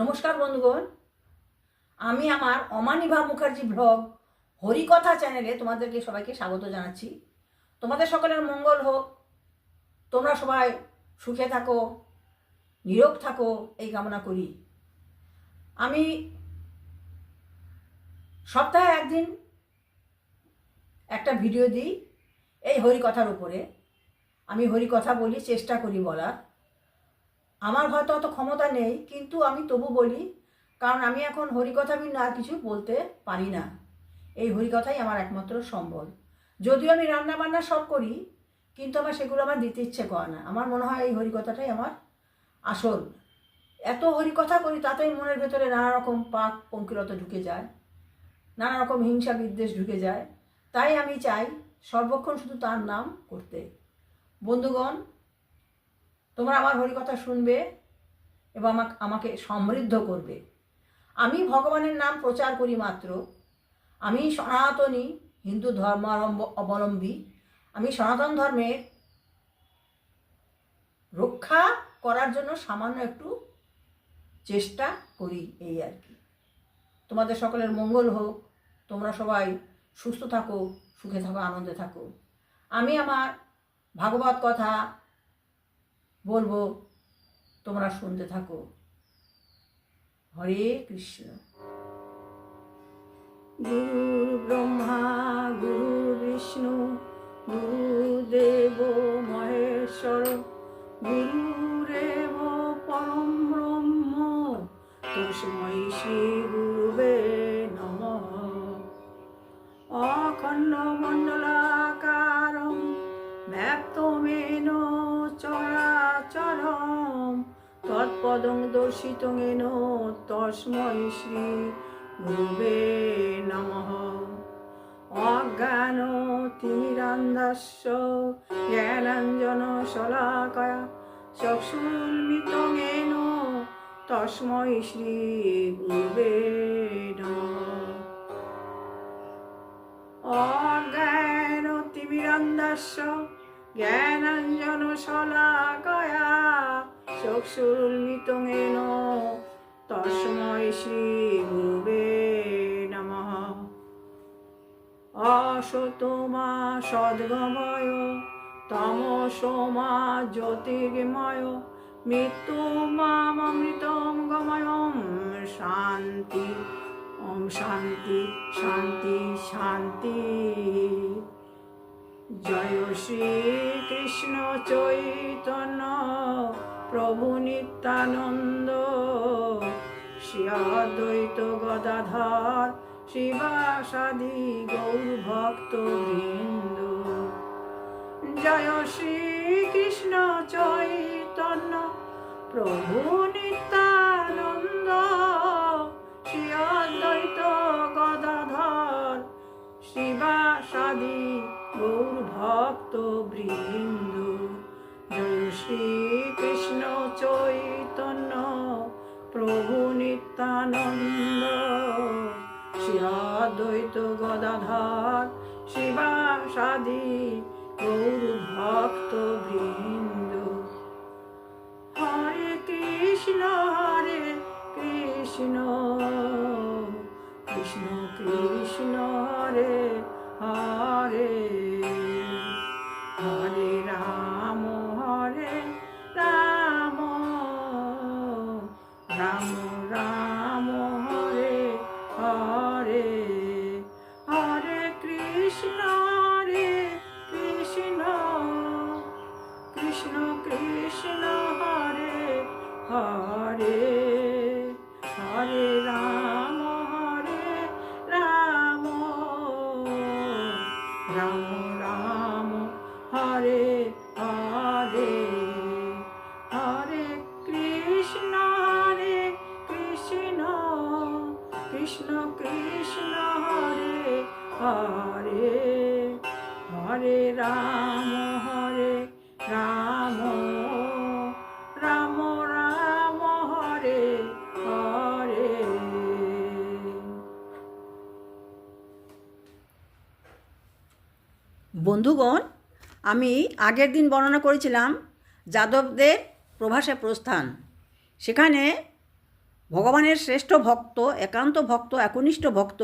নমস্কার বন্ধুগণ। আমি আমার অমানিভা মুখার্জি ব্লগ হরিকথা চ্যানেলে তোমাদেরকে সবাইকে স্বাগত জানাচ্ছি। তোমাদের সকলের মঙ্গল হোক। তোমরা সবাই সুখে থাকো, নিরোগ থাকো, এই কামনা করি। আমি সপ্তাহে একদিন একটা ভিডিও দিই এই হরিকথার উপরে। আমি হরিকথা বলি, চেষ্টা করি বলার। আমার হয়তো অত ক্ষমতা নেই, কিন্তু আমি তবু বলি, কারণ আমি এখন হরিকথা ভিন্ন আর কিছু বলতে পারি না। এই হরিকথাই আমার একমাত্র সম্বল। যদিও আমি রান্না বান্না সব করি, কিন্তু আমার সেগুলো আমার দিতে ইচ্ছে করে না। আমার মনে হয় এই হরিকথাটাই আমার আসল। এত হরিকথা করি, তাতেই মনের ভেতরে নানা রকম পাক পঙ্কিরতা ঢুকে যায় নানা রকম হিংসা বিদ্বেষ ঢুকে যায়। তাই আমি চাই সর্বক্ষণ শুধু তার নাম করতে। বন্ধুগণ তোমরা আমার হরিকথা শুনবে এবং আমাকে আমাকে সমৃদ্ধ করবে। আমি ভগবানের নাম প্রচার করি মাত্র। আমি সনাতনী হিন্দু ধর্ম অবলম্বী। আমি সনাতন ধর্মের রক্ষা করার জন্য সামান্য একটু চেষ্টা করি এই আর কি। তোমাদের সকলের মঙ্গল হোক। তোমরা সবাই সুস্থ থাকো, সুখে থাকো, আনন্দে থাকো। আমি আমার ভাগবত কথা বলব, তোমরা শুনতে থাকো। হরে কৃষ্ণ। গুরু ব্রহ্মা, গুরু বিষ্ণু, গুরুদেব মহেশ্বর গুরুরেব পরম ব্রহ্ম তস্मै শ্রী গুরুবে নম। অখণ্ড অখণ্ডমণ্ডলাকারं তৎপদং দর্শিতং তস্मै শ্রী গুরুবে নমঃ। অজ্ঞান তিমিরান্ধস্য জ্ঞানাঞ্জন শলাকয়া চক্ষুর্মিতং এন তস্मै শ্রী গুরুবে অজ্ঞান তিমিরান্ধস্য জ্ঞানাঞ্জন শলাকয়া চক্ষুর্মিতং এন তস্मै শ্রী গুরুবে নমঃ। অসতমা সদ্গময় তমসোমা জ্যোতির্গময় মৃত্যুমামৃতম গময়ম, শান্তি, ওম শান্তি শান্তি শান্তি। জয় শ্রী কৃষ্ণ চৈতন্য। প্রভু নিত্যানন্দ শ্রী গদাধর, শিবাসাদি গৌর ভক্ত বৃন্দ জয় শ্রী কৃষ্ণ চৈতন্য প্রভু নিত্যানন্দ শ্রী গদাধর, শিবাসাদি গৌর ভক্ত বৃন্দ জয় শ্রী কৃষ্ণ চৈতন্য প্রভু নিত্যানন্দ। শ্রী অদ্বৈত গদাধর শিবাসাদি গৌর ভক্ত বৃন্দ হরে কৃষ্ণ। কৃষ্ণ কৃষ্ণ কৃষ্ণ হরে। হরে রাম। হরে রাম হরে রাম রাম রাম, হরে হরে। বন্ধুগণ, আমি আগের দিন বর্ণনা করেছিলাম যাদবদের প্রভাসে প্রস্থান। সেখানে ভগবানের শ্রেষ্ঠ ভক্ত, একান্ত ভক্ত, একনিষ্ঠ ভক্ত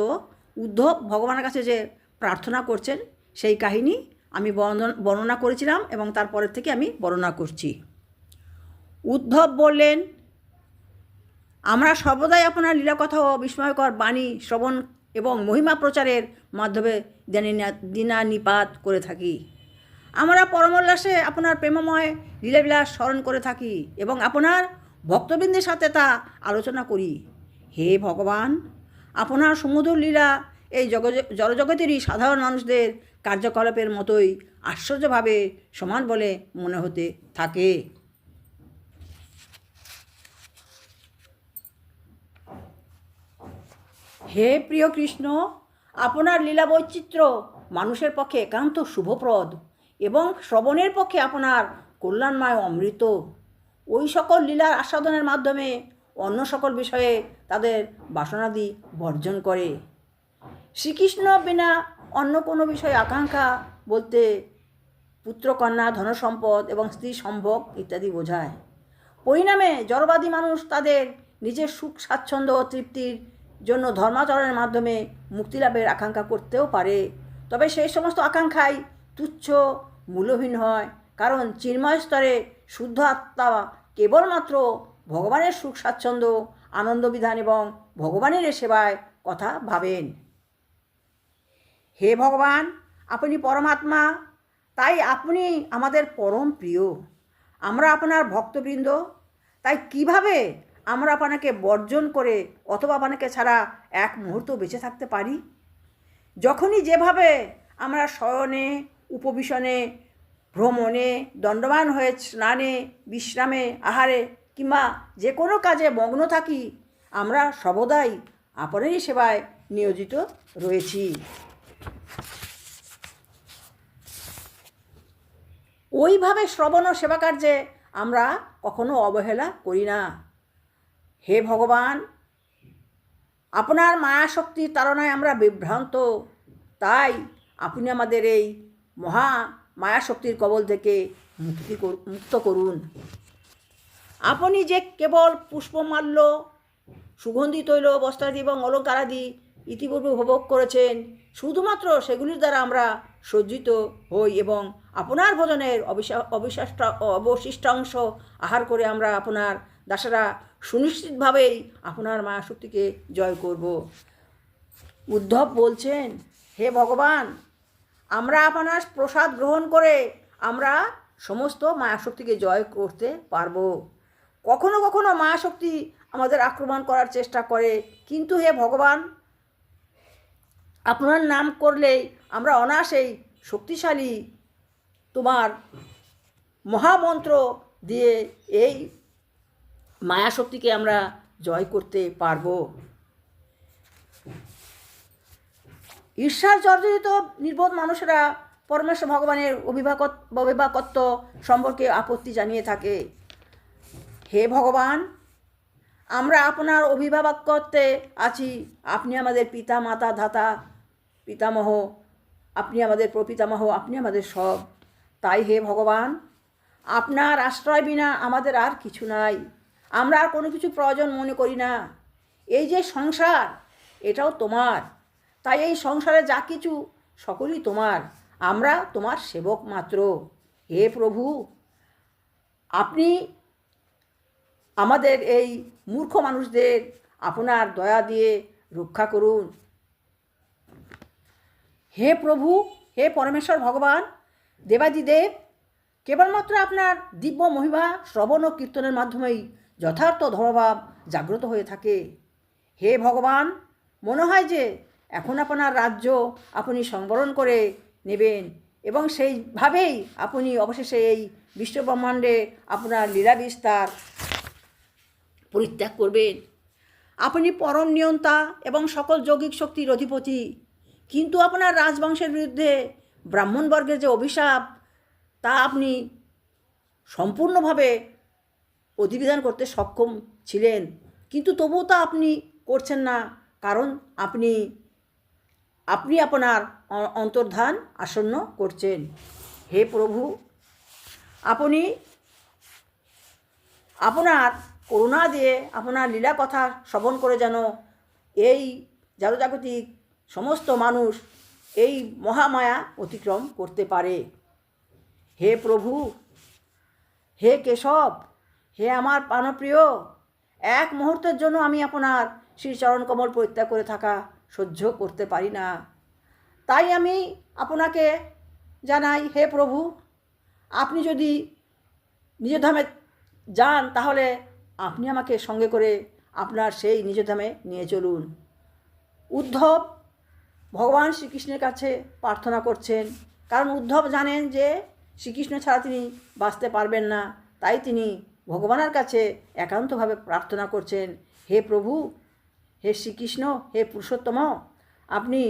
উদ্ধব ভগবানের কাছে যে প্রার্থনা করছেন সেই কাহিনী আমি বর্ণন- করেছিলাম এবং তারপরের থেকে আমি বর্ণনা করছি। উদ্ধব বললেন, আমরা সর্বদাই আপনার লীলাকথা ও বিস্ময়কর বাণী শ্রবণ এবং মহিমা প্রচারের মাধ্যমে দিনা- দিনানিপাত করে থাকি। আমরা পরমোল্লাসে আপনার প্রেমময় লীলাবিলাস স্মরণ করে থাকি এবং আপনার ভক্তবৃন্দের সাথে তা আলোচনা করি। হে ভগবান, আপনার সমুদ্র লীলা এই জগ জড়জগতেরই সাধারণ মানুষদের কার্যকলাপের মতোই আশ্চর্যভাবে সমান বলে মনে হতে থাকে। হে প্রিয় কৃষ্ণ, আপনার লীলা বৈচিত্র্য মানুষের পক্ষে একান্ত শুভপ্রদ এবং শ্রবণের পক্ষে আপনার কল্যাণময় অমৃত। ওই সকল লীলার আস্বাদনের মাধ্যমে অন্য সকল বিষয়ে তাদের বাসনাদি বর্জন করে। শ্রীকৃষ্ণ বিনা অন্য কোনো বিষয়ে আকাঙ্ক্ষা বলতে পুত্রকন্যা ধনসম্পদ এবং স্ত্রী সম্ভোগ ইত্যাদি বোঝায়। পরিণামে জড়বাদী মানুষ তাদের নিজের সুখ, স্বাচ্ছন্দ্য ও তৃপ্তির জন্য ধর্মাচরণের মাধ্যমে মুক্তিলাভের আকাঙ্ক্ষা করতেও পারে। তবে সেই সমস্ত আকাঙ্ক্ষাই তুচ্ছ, মূল্যহীন হয়, কারণ চিন্ময় স্তরে শুদ্ধ আত্মা কেবলমাত্র ভগবানের সুখ, স্বাচ্ছন্দ্য আনন্দবিধান এবং ভগবানের সেবায় কথা ভাবেন। হে ভগবান, আপনি পরমাত্মা, তাই আপনি আমাদের পরম প্রিয়। আমরা আপনার ভক্তবৃন্দ, তাই কীভাবে আমরা আপনাকে বর্জন করে অথবা আপনাকে ছাড়া এক মুহূর্ত বেঁচে থাকতে পারি? যখনই যেভাবে আমরা শয়নে, উপবিশনে, ভ্রমণে, দণ্ডবান হয়ে স্নানে, বিশ্রামে, আহারে কিংবা যে কোনো কাজে মগ্ন থাকি, আমরা সর্বদাই আপনারই সেবায় নিয়োজিত রয়েছি। ওইভাবে শ্রবণ ও সেবা কার্যে আমরা কখনো অবহেলা করি না। হে ভগবান, আপনার মায়া শক্তির তাড়নায় আমরা বিভ্রান্ত। তাই আপনি আমাদের এই মহা মায়া শক্তির কবল থেকে মুক্তি মুক্ত করুন। আপনি যে কেবল পুষ্পমাল্য, সুগন্ধি, তৈল, বস্ত্রাদি এবং অলঙ্কারাদি ইতিপূর্বে উপভোগ করেছেন, শুধুমাত্র সেগুলির দ্বারা আমরা সজ্জিত হই এবং আপনার ভোজনের অবিশা অবিশিষ্ট অবশিষ্টাংশ আহার করে আমরা আপনার দাসেরা সুনিশ্চিতভাবেই আপনার মায়া শক্তিকে জয় করব। উদ্ধব বলছেন, হে ভগবান, আমরা আপনার প্রসাদ গ্রহণ করে আমরা সমস্ত মায়াশক্তিকে জয় করতে পারব। কখনো কখনো মায়াশক্তি আমাদের আক্রমণ করার চেষ্টা করে। কিন্তু হে ভগবান, আপনার নাম করলেই আমরা অনায়াসেই শক্তিশালী তোমার মহামন্ত্র দিয়ে এই মায়াশক্তিকে আমরা জয় করতে পারব। ঈর্ষার জর্জরিত নির্বোধ মানুষেরা পরমেশ্বর ভগবানের অভিভাবক অভিভাবকত্ব সম্পর্কে আপত্তি জানিয়ে থাকে। হে ভগবান, আমরা আপনার অভিভাবকত্বে আছি। আপনি আমাদের পিতা, মাতা ধাতা পিতামহ, আপনি আমাদের প্রপিতামহ, আপনি আমাদের সব। তাই হে ভগবান, আপনার আশ্রয় বিনা আমাদের আর কিছু নাই। আমরা আর কোনো কিছু প্রয়োজন মনে করি না। এই যে সংসার, এটাও তোমার। তাই এই সংসারে যা কিছু, সকলই তোমার। আমরা তোমার সেবক মাত্র। হে প্রভু, আপনি আমাদের এই মূর্খ মানুষদের আপনার দয়া দিয়ে রক্ষা করুন। হে প্রভু, হে পরমেশ্বর ভগবান দেবাদিদেব, কেবলমাত্র আপনার দিব্য মহিমা শ্রবণ ও কীর্তনের মাধ্যমেই যথার্থ ধর্মভাব জাগ্রত হয়ে থাকে। হে ভগবান, মনে হয় যে এখন আপনার রাজ্য আপনি সংবরণ করে নেবেন এবং সেইভাবেই আপনি অবশেষে এই বিশ্বব্রহ্মাণ্ডে আপনার লীলা বিস্তার পরিত্যাগ করবেন। আপনি পরম নিয়ন্তা এবং সকল যৌগিক শক্তির অধিপতি, কিন্তু আপনার রাজবংশের বিরুদ্ধে ব্রাহ্মণবর্গের যে অভিশাপ, তা আপনি সম্পূর্ণভাবে প্রতিবিধান করতে সক্ষম ছিলেন। কিন্তু তবুও তা আপনি করছেন না, কারণ আপনি আপনি আপনার অন্তর্ধান আসন্ন করছেন। হে প্রভু, আপনি, আপনার করুণা দিয়ে আপনার লীলা কথা শ্রবণ করে যেন এই জাগতিক সমস্ত মানুষ এই মহামায়া অতিক্রম করতে পারে। হে প্রভু, হে কেশব, হে আমার প্রাণপ্রিয়, এক মুহূর্তের জন্য আমি আপনার শ্রীচরণ কমল পরিত্যাগ করে থাকা সহ্য করতে পারি না। তাই আমি আপনাকে জানাই, হে প্রভু, আপনি যদি নিজ ধামে যান, তাহলে আপনি আমাকে সঙ্গে করে আপনার সেই নিজ ধামে নিয়ে চলুন। উদ্ধব ভগবান শ্রীকৃষ্ণের কাছে প্রার্থনা করছেন। কারণ উদ্ধব জানেন যে, শ্রীকৃষ্ণ ছাড়া তিনি বাঁচতে পারবেন না। তাই তিনি ভগবানের কাছে একান্তভাবে প্রার্থনা করছেন, হে প্রভু, হে শ্রীকৃষ্ণ, হে পুরুষোত্তম, আপনি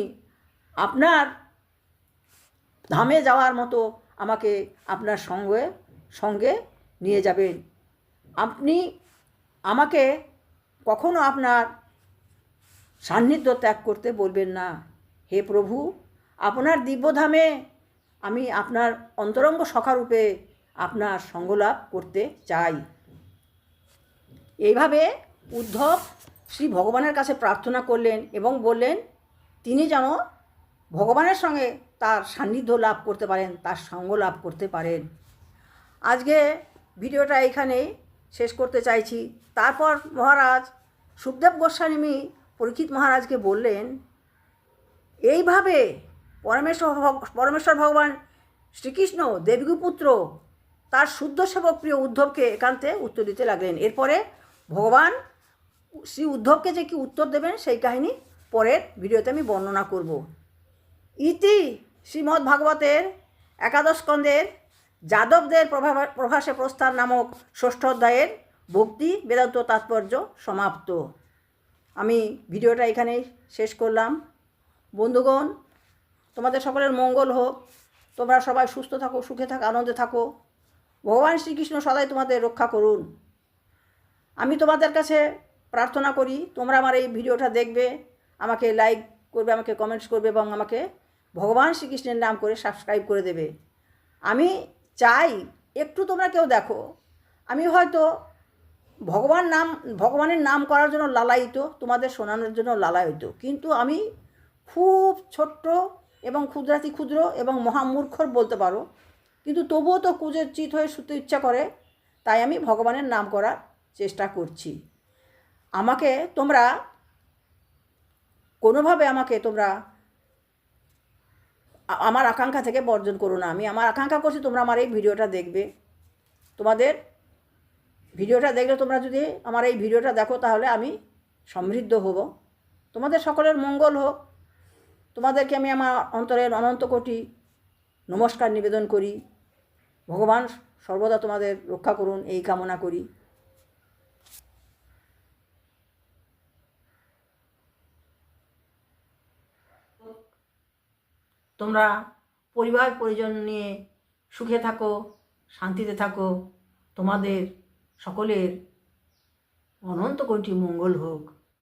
আপনার ধামে যাওয়ার মতো আমাকে আপনার সঙ্গে সঙ্গে নিয়ে যাবেন। আপনি আমাকে কখনো আপনার সান্নিধ্য ত্যাগ করতে বলবেন না। হে প্রভু, আপনার দিব্যধামে আমি আপনার অন্তরঙ্গ সখারূপে আপনার সঙ্গলাভ করতে চাই। এইভাবে উদ্ধব শ্রী ভগবানের কাছে প্রার্থনা করলেন এবং বললেন, তিনি যেন ভগবানের সঙ্গে তার সান্নিধ্য লাভ করতে পারেন, তার সঙ্গ লাভ করতে পারেন। আজকে ভিডিওটা এখানে শেষ করতে চাইছি। তারপর মহারাজ সুখদেব গোস্বামী পরীক্ষিত মহারাজকে বললেন এইভাবে পরমেশ্বর পরমেশ্বর ভগবান শ্রীকৃষ্ণ, দেবীগুপুত্র, তার শুদ্ধ সেবক প্রিয় উদ্ধবকে একান্তে উত্তর দিতে লাগলেন। এরপরে ভগবান শ্রী উদ্ধবকে যে কি উত্তর দেবেন সেই কাহিনী পরের ভিডিওতে আমি বর্ণনা করব। ইতি শ্রীমদ্ ভাগবতের একাদশ স্কন্দের যাদবদের প্রভা- প্রভাসে প্রস্থান নামক ষষ্ঠ অধ্যায়ের ভক্তি, বেদান্ত তাৎপর্য সমাপ্ত। আমি ভিডিওটা এখানেই শেষ করলাম। বন্ধুগণ, তোমাদের সকলের মঙ্গল হোক। তোমরা সবাই সুস্থ থাকো, সুখে থাকো, আনন্দে থাকো। ভগবান শ্রীকৃষ্ণ সদাই তোমাদের রক্ষা করুন। আমি তোমাদের কাছে প্রার্থনা করি, তোমরা আমার এই ভিডিওটা দেখবে, আমাকে লাইক করবে, আমাকে কমেন্টস করবে এবং আমাকে ভগবান শ্রীকৃষ্ণের নাম করে সাবস্ক্রাইব করে দেবে। আমি চাই একটু তোমরা কেউ দেখো, আমি হয়তো ভগবান নাম, ভগবানের নাম করার জন্য লালায়িত, তোমাদের শোনানোর জন্য লালায়িত, কিন্তু আমি খুব ছোট্ট এবং ক্ষুদ্রাতি ক্ষুদ্র এবং মহামূর্খর বলতে পারো। কিন্তু তবুও তো কুজের চিত হয়ে শুতে ইচ্ছা করে। তাই আমি ভগবানের নাম করার চেষ্টা করছি। আমাকে তোমরা কোনোভাবে আমাকে তোমরা আমার আকাঙ্ক্ষা থেকে বর্জন করো না। আমি আমার আকাঙ্ক্ষা করছি তোমরা আমার এই ভিডিওটা দেখবে। তোমাদের ভিডিওটা দেখলে তোমরা যদি আমার এই ভিডিওটা দেখো তাহলে আমি সমৃদ্ধ হব। তোমাদের সকলের মঙ্গল হোক। তোমাদেরকে আমি আমার অন্তরের অনন্ত কোটি নমস্কার নিবেদন করি। ভগবান সর্বদা তোমাদের রক্ষা করুন, এই কামনা করি। তোমরা পরিবার, পরিজন নিয়ে সুখে থাকো, শান্তিতে থাকো। তোমাদের সকলের অনন্ত কোটি মঙ্গল হোক।